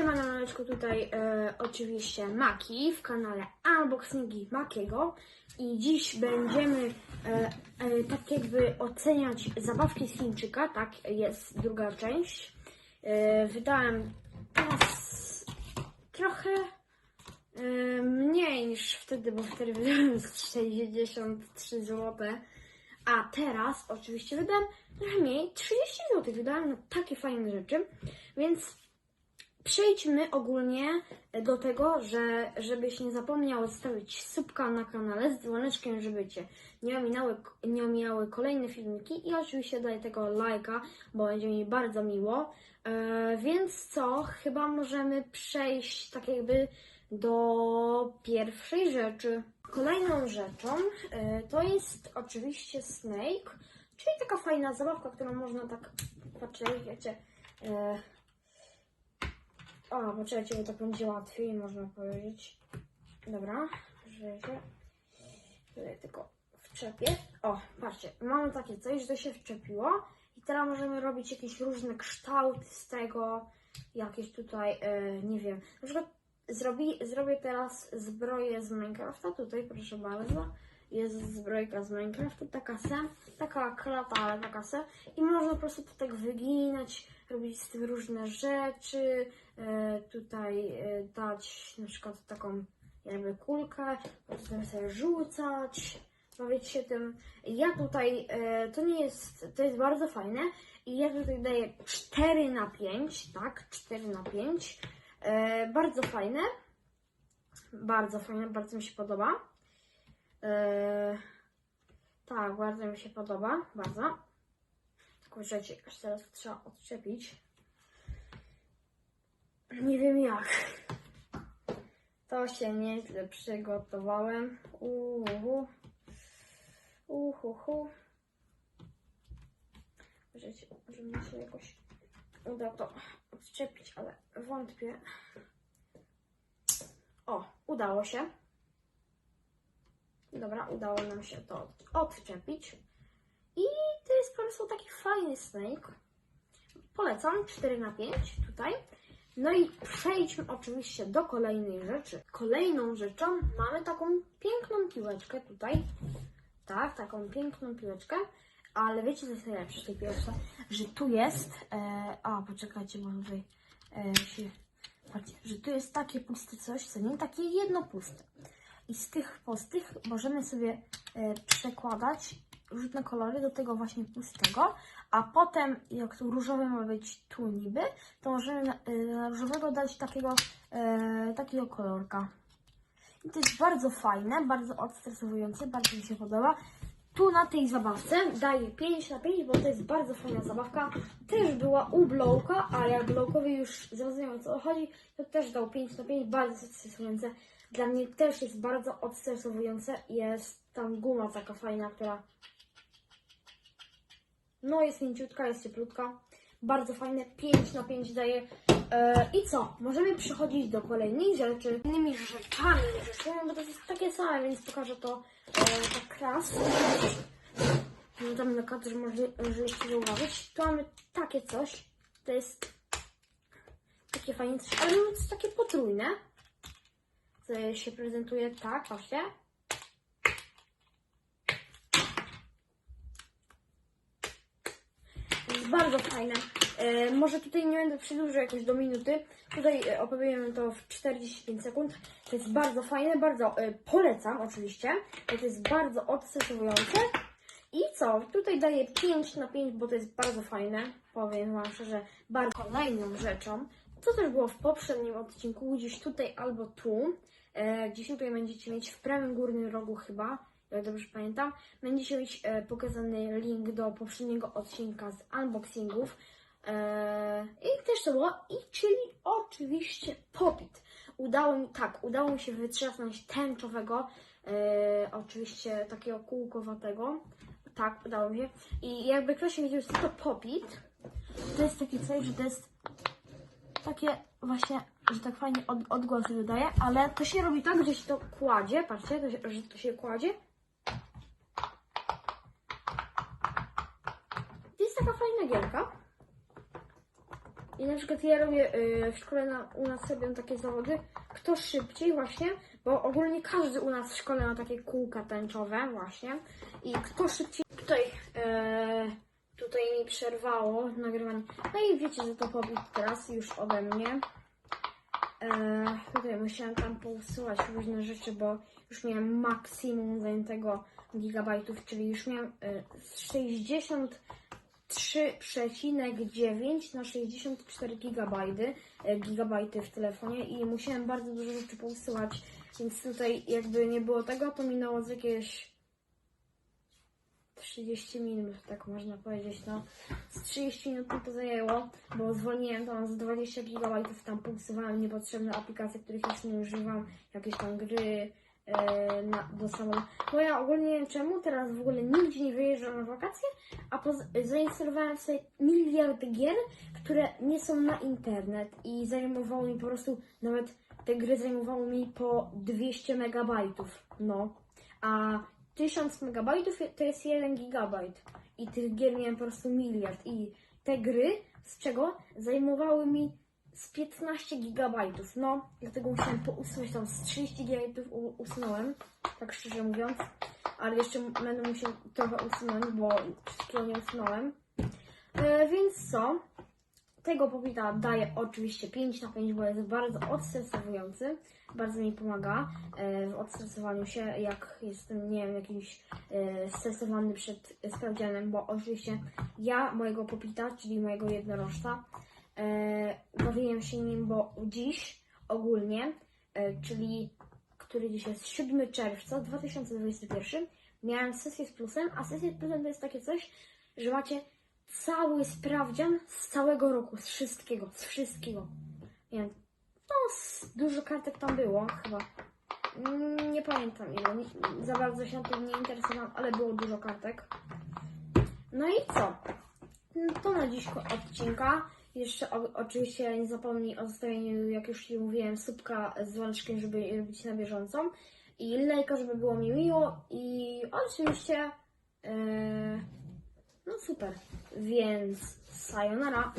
Siema na maleczku, tutaj e, oczywiście Maki w kanale Unboxingi Makiego. I dziś będziemy e, e, tak jakby oceniać zabawki z Chińczyka, tak jest druga część. E, wydałem teraz trochę e, mniej niż wtedy, bo wtedy wydałem z 63 zł, a teraz oczywiście wydałem trochę mniej, 30 zł wydałem na takie fajne rzeczy, więc Przejdźmy ogólnie do tego, że żebyś nie zapomniał zostawić subka na kanale z dzwoneczkiem, żeby Cię nie ominęły, nie omijały kolejne filmiki i oczywiście daj tego lajka, bo będzie mi bardzo miło. E, więc co, chyba możemy przejść tak jakby do pierwszej rzeczy. Kolejną rzeczą e, to jest oczywiście Snake, czyli taka fajna zabawka, którą można tak, patrzeć, wiecie, e, o, poczekajcie, bo tak będzie łatwiej, można powiedzieć. Dobra, że tutaj tylko wczepię. O, patrzcie, mamy takie coś, że to się wczepiło i teraz możemy robić jakieś różne kształty z tego, jakieś tutaj, e, nie wiem, na przykład zrobi, zrobię teraz zbroję z Minecrafta, tutaj proszę bardzo, jest zbrojka z Minecrafta, taka se, taka klata, ale taka se. I można po prostu to tak wyginać, robić z tym różne rzeczy, e, tutaj e, dać na przykład taką jakby kulkę, potem sobie rzucać, bawić się tym. Ja tutaj, e, to nie jest, to jest bardzo fajne. I ja tutaj daję 4 na 5, tak, 4 na 5, e, bardzo fajne, bardzo fajne, bardzo mi się podoba. E, tak, bardzo mi się podoba, bardzo. Tylko rzeczy, aż teraz trzeba odczepić. Nie wiem jak. To się nieźle przygotowałem. Uhu. Uhuhu. Życie, może mi się jakoś uda to odczepić, ale wątpię. O, udało się. Dobra, udało nam się to odczepić. I to jest po prostu taki fajny snake. Polecam 4 na 5 tutaj. No i przejdźmy oczywiście do kolejnej rzeczy. Kolejną rzeczą mamy taką piękną piłeczkę tutaj. Tak, taką piękną piłeczkę. Ale wiecie, co jest najlepsze w tej piłeczce? Że tu jest... E, a, poczekajcie, bo tutaj e, się... Patrzcie, że tu jest takie puste coś, co nie? Takie jedno puste. I z tych pustych możemy sobie e, przekładać różne kolory do tego właśnie pustego, a potem jak tu różowy ma być tu niby, to możemy na, e, na różowego dać takiego, e, takiego kolorka. I to jest bardzo fajne, bardzo odstresowujące, bardzo mi się podoba. Tu na tej zabawce daję 5 na 5, bo to jest bardzo fajna zabawka. Też była u Blowka, a jak Blowkowi już zrozumiał o co chodzi, to też dał 5 na 5, bardzo stresujące. Dla mnie też jest bardzo odstresowujące. Jest tam guma taka fajna, która no jest mięciutka, jest cieplutka. Bardzo fajne, 5 na 5 daje. E, I co? Możemy przechodzić do kolejnych rzeczy. Innymi rzeczami, rzeczami, bo to jest takie same, więc pokażę to e, tak raz. No tam na kadrze może, możecie zauważyć. Tu mamy takie coś. To jest takie fajne coś, ale jest takie potrójne. Co się prezentuje tak. To jest bardzo fajne. E, może tutaj nie będę przedłużał jakoś do minuty. Tutaj e, opowiem to w 45 sekund. To jest bardzo fajne, bardzo polecam oczywiście. bo To jest bardzo odstresowujące. I co? Tutaj daję 5 na 5, bo to jest bardzo fajne. Powiem Wam szczerze, bardzo kolejną rzeczą. Co też było w poprzednim odcinku, gdzieś tutaj albo tu. E, gdzieś tutaj będziecie mieć w prawym górnym rogu chyba, jak dobrze pamiętam, będziecie mieć e, pokazany link do poprzedniego odcinka z unboxingów. E, I też to było, i czyli oczywiście popit. Udało mi, tak, udało mi się wytrzasnąć tęczowego, e, oczywiście takiego kółkowatego. Tak, udało mi się. I jakby ktoś nie wiedział, co to popit, to jest taki coś, że to jest takie właśnie, że tak fajnie od, odgłosy wydaje, ale to się robi tak, że się to kładzie, patrzcie, to się, że to się kładzie. To jest taka fajna gierka. I na przykład ja robię y, w szkole na, u nas robią takie zawody, kto szybciej właśnie, bo ogólnie każdy u nas w szkole ma takie kółka tęczowe właśnie. I kto szybciej e, tutaj przerwało nagrywanie. No i wiecie, że to pobił teraz już ode mnie. E, tutaj musiałam tam pousuwać różne rzeczy, bo już miałem maksimum zajętego gigabajtów, czyli już miałem e, 63,9 na 64 gigabajty, e, gigabajty w telefonie i musiałem bardzo dużo rzeczy pousyłać, więc tutaj jakby nie było tego, to minęło z jakieś 30 minut, tak można powiedzieć, no. Z 30 minut mi to zajęło, bo zwolniłem tam z 20 GB, tam pousuwałem niepotrzebne aplikacje, których już nie używam, jakieś tam gry e, na, do samolotu. Bo ja ogólnie nie wiem czemu, teraz w ogóle nigdzie nie wyjeżdżam na wakacje, a poz- zainstalowałem sobie miliard gier, które nie są na internet i zajmowało mi po prostu, nawet te gry zajmowały mi po 200 megabajtów, no. A 1000 megabajtów to jest 1 gigabajt. I tych gier miałem po prostu miliard. I te gry, z czego zajmowały mi z 15 gigabajtów. No, dlatego musiałem pousunąć tam z 30 gigabajtów usunąłem, tak szczerze mówiąc. Ale jeszcze będę musiał trochę usunąć, bo wszystkiego nie usunąłem. E, więc co? Tego popita daję oczywiście 5 na 5, bo jest bardzo odstresowujący. Bardzo mi pomaga e, w odstresowaniu się, jak jestem, nie wiem, jakiś e, stresowany przed sprawdzianem, bo oczywiście ja mojego popita, czyli mojego jednorożca, e, bawiłem się nim, bo dziś ogólnie, czyli który dziś jest 7 czerwca 2021, miałem sesję z plusem, a sesja z plusem to jest takie coś, że macie cały sprawdzian z całego roku, z wszystkiego, z wszystkiego. Wiem, no dużo kartek tam było chyba. Mm, Nie pamiętam ile, nie, za bardzo się tym nie interesowałam, ale było dużo kartek. No i co? Mm, To na dziś odcinka. Jeszcze o, oczywiście nie zapomnij o zostawieniu, jak już Ci mówiłem, subka z dzwoneczkiem, żeby robić na bieżąco. I lajka, żeby było mi miło. I oczywiście... Yy, no super. Więc sayonara.